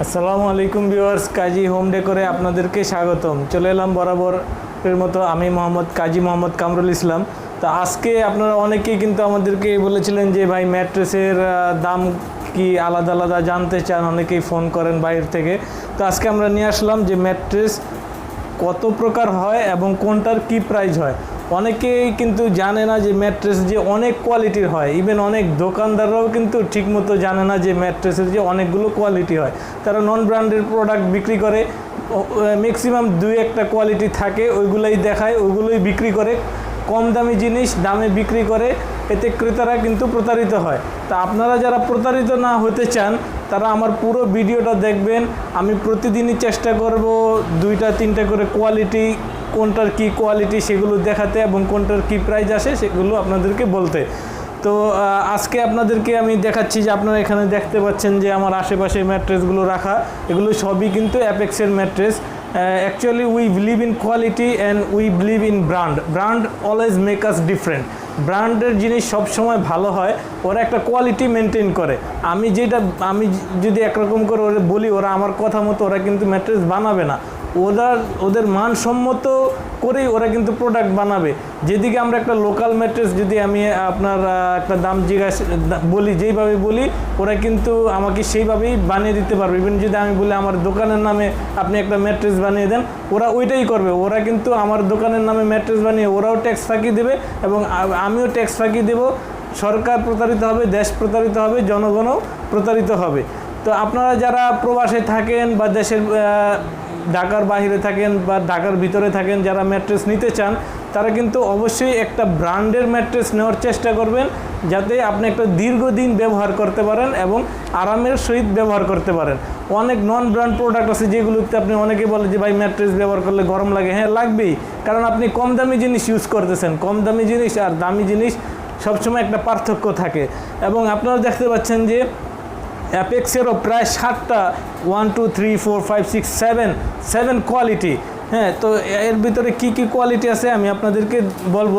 আসসালামু আলাইকুম ভিউয়ার্স, কাজী হোম ডেকোরে আপনাদেরকে স্বাগতম। চলে এলাম বরাবর এর মতো আমি মোহাম্মদ কাজী মোহাম্মদ কামরুল ইসলাম। তো আজকে আপনারা অনেকেই কিন্তু আমাদেরকে বলেছিলেন যে, ভাই, ম্যাট্রেসের দাম কি আলাদা আলাদা? জানতে চান, অনেকেই ফোন করেন বাইরে থেকে। তো আজকে আমরা নিয়ে আসলাম যে, ম্যাট্রেস কত প্রকার হয় এবং কোনটার কি প্রাইস হয়। অনেকেই কিন্তু জানে না যে ম্যাট্রেস যে অনেক কোয়ালিটির হয়। ইভেন অনেক দোকানদাররাও কিন্তু ঠিকমতো জানে না যে ম্যাট্রেসের যে অনেকগুলো কোয়ালিটি হয়। তারা নন ব্র্যান্ডের প্রোডাক্ট বিক্রি করে ম্যাক্সিমাম দুই একটা কোয়ালিটি থাকে, ওইগুলোই দেখায় ওইগুলোই বিক্রি করে। কম দামি জিনিস দামে বিক্রি করে, এতে ক্রেতারা কিন্তু প্রতারিত হয়। তা আপনারা যারা প্রতারিত না হতে চান তারা আমার পুরো ভিডিওটা দেখবেন। আমি প্রতিদিনই চেষ্টা করব দুইটা, তিনটা করে কোয়ালিটি কোনটার কি কোয়ালিটি সেগুলো দেখাতে এবং কোনটার কি প্রাইস আসে সেগুলো আপনাদেরকে বলতে। তো আজকে আপনাদেরকে আমি দেখাচ্ছি যে আপনারা এখানে দেখতে পাচ্ছেন যে আমার আশেপাশে ম্যাট্রেসগুলো রাখা। এগুলো সবই কিন্তু অ্যাপেক্সের mattress actually we believe in quality and we believe in brand brand always make us different ব্র্যান্ডের জিনিস সবসময় ভালো হয়, ওরা একটা কোয়ালিটি মেনটেন করে। আমি যেটা, আমি যদি একরকম করে ওরা বলি, ওরা আমার কথা মতো ওরা কিন্তু ম্যাট্রেস বানাবে না। ওদের ওদের মানসম্মত করেই ওরা কিন্তু প্রোডাক্ট বানাবে। যেদিকে আমরা একটা লোকাল ম্যাট্রেস যদি আমি আপনার একটা দাম জিজ্ঞাসা বলি, যেইভাবে বলি, ওরা কিন্তু আমাকে সেইভাবেই বানিয়ে দিতে পারবে। ইভেন যদি আমি বলি, আমার দোকানের নামে আপনি একটা ম্যাট্রেস বানিয়ে দেন, ওরা ওইটাই করবে। ওরা কিন্তু আমার দোকানের নামে ম্যাট্রেস বানিয়ে ওরাও ট্যাক্স ফাঁকি দেবে এবং আমিও ট্যাক্স ফাঁকি দেবো। সরকার প্রতারিত হবে, দেশ প্রতারিত হবে, জনগণও প্রতারিত হবে। তো আপনারা যারা প্রবাসে থাকেন বা দেশের ঢাকার বাইরে থাকেন বা ঢাকার ভিতরে থাকেন, যারা ম্যাট্রেস নিতে চান, তারা কিন্তু অবশ্যই একটা ব্র্যান্ডের ম্যাট্রেস নেওয়ার চেষ্টা করবেন, যাতে আপনি একটা দীর্ঘদিন ব্যবহার করতে পারেন এবং আরামের সহিত ব্যবহার করতে পারেন। অনেক নন ব্র্যান্ড প্রোডাক্ট আছে যেগুলোতে আপনি অনেকে বলে যে, ভাই, ম্যাট্রেস ব্যবহার করলে গরম লাগে। হ্যাঁ লাগবেই, কারণ আপনি কম দামি জিনিস ইউজ করতেছেন। কম দামি জিনিস আর দামি জিনিস সবসময় একটা পার্থক্য থাকে। এবং আপনারা দেখতে পাচ্ছেন যে অ্যাপেক্সেরও প্রায় সাতটা one two three four five six seven seven quality হ্যাঁ তো এর ভিতরে কি কি কোয়ালিটি আছে আমি আপনাদেরকে বলব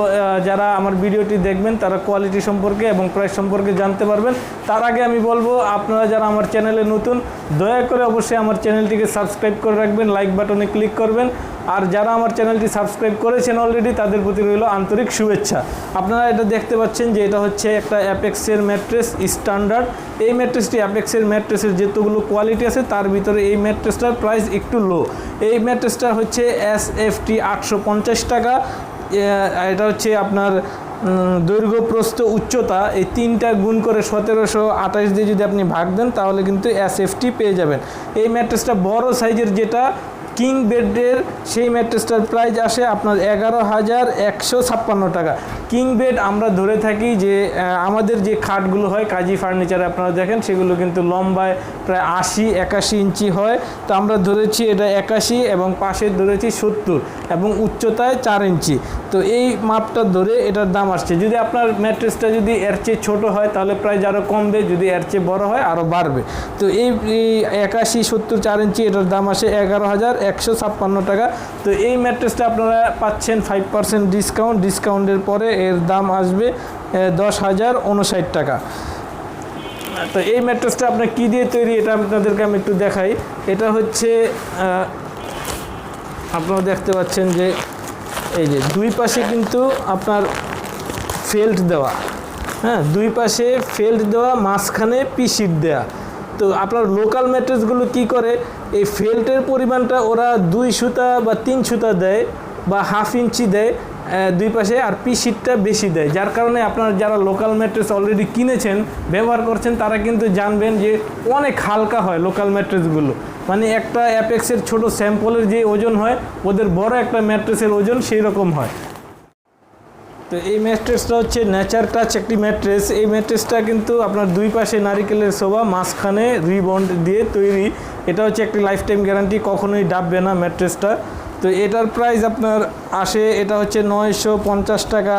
যারা আমার ভিডিওটি দেখবেন, তারা কোয়ালিটি সম্পর্কে এবং প্রাইস সম্পর্কে জানতে পারবেন। তার আগে আমি বলব, আপনারা যারা আমার চ্যানেলে নতুন, দয়া করে অবশ্যই আমার চ্যানেলটিকে সাবস্ক্রাইব করে রাখবেন লাইক বাটনে ক্লিক করবেন। আর যারা আমার চ্যানেলটি সাবস্ক্রাইব করেছেন অলরেডি তাদের প্রতি রইল আন্তরিক শুভেচ্ছা। আপনারা এটা দেখতে পাচ্ছেন যে এটা হচ্ছে একটা অ্যাপেক্সের ম্যাট্রেস স্ট্যান্ডার্ড। এই ম্যাট্রেসটি অ্যাপেক্সের ম্যাট্রেসের যেতগুলো কোয়ালিটি আছে, তার ভিতরে এই ম্যাট্রেসটার প্রাইস একটু লো এই ম্যাট্রেসটা হচ্ছে এস এফ টি আটশো পঞ্চাশ টাকা। এটা হচ্ছে আপনার দৈর্ঘ্য প্রস্থ উচ্চতা। এই তিনটা গুণ করে সতেরোশো আঠাশ দিয়ে যদি আপনি ভাগ দেন, তাহলে কিন্তু এস পেয়ে যাবেন। এই ম্যাট্রেসটা বড় সাইজের যেটা কিং বেডের সেই ম্যাট্রেসটার প্রাইস আসে আপনার এগারো হাজার একশো ছাপ্পান্ন টাকা। কিং বেড আমরা ধরে থাকি যে আমাদের যে খাটগুলো হয়, কাজী ফার্নিচারে আপনারা দেখেন, সেগুলো কিন্তু লম্বায় প্রায় আশি, একাশি ইঞ্চি হয়। তো আমরা ধরেছি এটা একাশি এবং পাশে ধরেছি সত্তর এবং উচ্চতায় চার ইঞ্চি। তো এই মাপটা ধরে এটার দাম আসছে। যদি আপনার ম্যাট্রেসটা যদি এর চেয়ে ছোটো হয়, তাহলে প্রাইস আরও কমবে, যদি এর চেয়ে বড়ো হয় আরও বাড়বে। তো এই এই একাশি, সত্তর, চার ইঞ্চি এটার দাম আসে এগারো হাজার একশো ছাপ্পান্ন টাকা। তো এই ম্যাট্রেসটা আপনারা পাচ্ছেন ফাইভ পার্সেন্ট ডিসকাউন্ট ডিসকাউন্টের পরে এর দাম আসবে দশ হাজার উনষাট টাকা। তো এই ম্যাট্রেসটা আপনার কী দিয়ে তৈরি এটা আপনাদেরকে আমি একটু দেখাই। এটা হচ্ছে আপনারা দেখতে পাচ্ছেন যে এই যে দুই পাশে কিন্তু আপনার ফেল্ট দেওয়া। হ্যাঁ দুই পাশে ফেল্ট দেওয়া, মাঝখানে পিসিট দেওয়া তো আপনার লোকাল ম্যাট্রেসগুলো কি করে? এই ফেল্টের পরিমাণটা ওরা দুই সুতা বা তিন সুতা দেয় বা হাফ ইঞ্চি দেয় দুই পাশে আর পি পিসিটটা বেশি দেয়। যার কারণে আপনার যারা লোকাল ম্যাট্রেস অলরেডি কিনেছেন, ব্যবহার করছেন, তারা কিন্তু জানবেন যে অনেক হালকা হয় লোকাল ম্যাট্রেসগুলো মানে একটা অ্যাপেক্সের ছোট স্যাম্পলের যে ওজন হয়, ওদের বড় একটা ম্যাট্রেসের ওজন সেই রকম হয়। তো এই ম্যাট্রেসটা হচ্ছে ন্যাচার টাচ একটি ম্যাট্রেস। এই ম্যাট্রেসটা কিন্তু আপনার দুই পাশে নারিকেলের শোভা, মাঝখানে রিবন্ড দিয়ে তৈরি। এটা হচ্ছে একটি লাইফ টাইম গ্যারান্টি কখনোই ডাববে না ম্যাট্রেসটা। তো এটার প্রাইস আপনার আসে, এটা হচ্ছে নয়শো পঞ্চাশ টাকা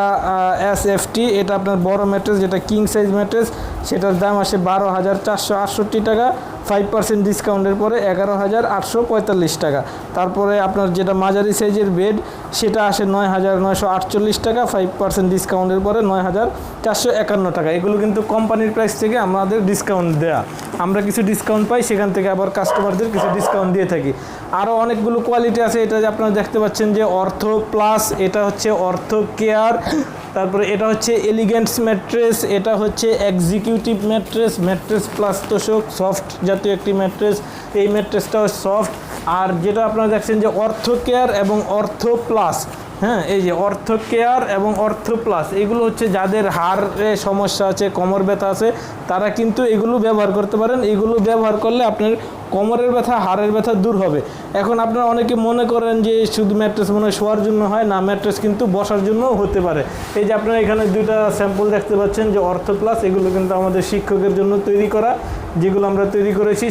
এস এফ টি এটা আপনার বড় ম্যাট্রেস, যেটা কিং সাইজ ম্যাট্রেস, সেটার দাম আসে বারো হাজার চারশো আটষট্টি টাকা। ফাইভ পার্সেন্ট ডিসকাউন্টের পরে এগারো হাজার আটশো পঁয়তাল্লিশ টাকা। তারপরে আপনার যেটা মাঝারি সাইজের বেড সেটা আসে নয় হাজার নয়শো আটচল্লিশ টাকা ফাইভ পার্সেন্ট ডিসকাউন্টের পরে নয় হাজার চারশো একান্ন টাকা। এগুলো কিন্তু কোম্পানির প্রাইস থেকে আমাদের ডিসকাউন্ট দেয়া। আমরা কিছু ডিসকাউন্ট পাই, সেখান থেকে আবার কাস্টমারদের কিছু ডিসকাউন্ট দিয়ে থাকি। আরও অনেকগুলো কোয়ালিটি আছে, এটা আপনারা দেখতে পাচ্ছেন যে অর্থ প্লাস এটা হচ্ছে অর্থ কেয়ার তারপরে এটা হচ্ছে এলিগেন্টস ম্যাট্রেস এটা হচ্ছে এক্সিকিউটিভ ম্যাট্রেস ম্যাট্রেস প্লাস তোষক সফট জাতীয় একটি ম্যাট্রেস এই ম্যাট্রেসটাও সফট আর যেটা আপনারা দেখছেন যে অর্থ কেয়ার এবং অর্থ প্লাস হ্যাঁ এই যে অর্থ কেয়ার এবং অর্থ প্লাস, এগুলো হচ্ছে যাদের হাড়ে সমস্যা আছে, কোমর ব্যথা আছে, তারা কিন্তু এগুলো ব্যবহার করতে পারেন। এগুলো ব্যবহার করলে আপনার কোমরের ব্যথা, হাড়ের ব্যথা দূর হবে। এখন আপনারা অনেকে মনে করেন যে শুধু ম্যাট্রেস মনে শোয়ার জন্য হয়। না, ম্যাট্রেস কিন্তু বসার জন্যও হতে পারে। এই যে আপনারা এখানে দুইটা স্যাম্পল দেখতে পাচ্ছেন যে অর্থ প্লাস, এগুলো কিন্তু আমাদের শিক্ষকের জন্য তৈরি করা, যেগুলো আমরা তৈরি করেছি।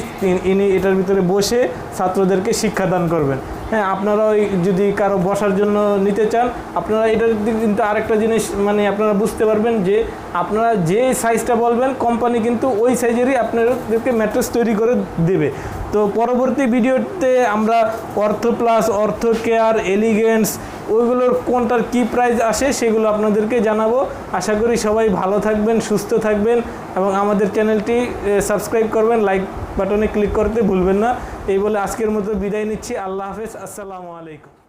ইনি এটার ভিতরে বসে ছাত্রদেরকে শিক্ষাদান করবেন। হ্যাঁ আপনারা ওই যদি কারও বসার জন্য নিতে চান, আপনারা এটার দিক কিন্তু আরেকটা জিনিস মানে আপনারা বুঝতে পারবেন যে আপনারা যে সাইজটা বলবেন কোম্পানি কিন্তু ওই সাইজেরই আপনাদেরকে ম্যাট্রেস তৈরি করে দেবে। তো পরবর্তী ভিডিওতে আমরা অর্থ প্লাস অর্থ কেয়ার এলিগেন্স ওইগুলোর কোনটার কি প্রাইস আসে সেগুলো আপনাদেরকে জানাব। আশা করি সবাই ভালো থাকবেন, সুস্থ থাকবেন এবং আমাদের চ্যানেলটি সাবস্ক্রাইব করবেন লাইক বাটনে ক্লিক করতে ভুলবেন না। এই বলে আজকের মতো বিদায় নিচ্ছি। আল্লাহ হাফেজ। আসসালামু আলাইকুম।